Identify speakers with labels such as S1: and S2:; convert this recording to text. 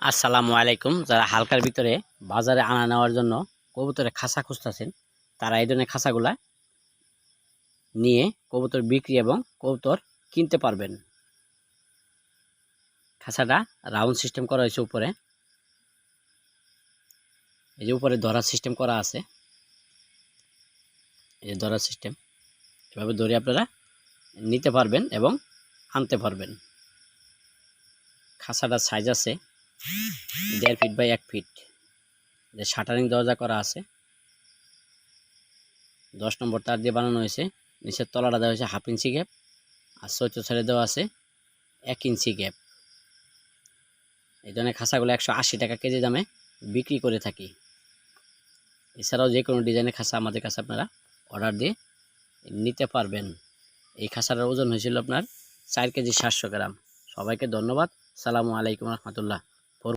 S1: আসসালামু আলাইকুম। যারা হালকার ভিতরে বাজারে আনা নেওয়ার জন্য কবুতরের খাঁচা খুঁজতেছেন, তারা এই ধরনের খাঁচাগুলা নিয়ে কবুতর বিক্রি এবং কবুতর কিনতে পারবেন। খাঁচাটা রাউন্ড সিস্টেম করা হয়েছে উপরে। এই যে উপরে ধরার সিস্টেম করা আছে। এই যে ধরার সিস্টেম এভাবে ধরে আপনারা নিতে পারবেন এবং আনতে পারবেন। খাঁচাটার সাইজ আছে দেড় ফিট বাই এক ফিট। যে শাটারিং দরজা করা আছে। দশ নম্বর তার দিয়ে বানানো হয়েছে। নিচের তলাটা দেওয়া হয়েছে হাফ ইঞ্চি গ্যাপ। আর চৈত্র সাইডে দেওয়া আছে এক ইঞ্চি গ্যাপ। এই ধরনের খাঁচাগুলো একশো আশি টাকা কেজি দামে বিক্রি করে থাকি। এছাড়াও যে কোনো ডিজাইনের খাঁচা আমাদের কাছে আপনারা অর্ডার দিয়ে নিতে পারবেন। এই খাঁচাটার ওজন হয়েছিল আপনার চার কেজি সাতশো গ্রাম। সবাইকে ধন্যবাদ। সালামু আলাইকুম রহমতুল্লাহ।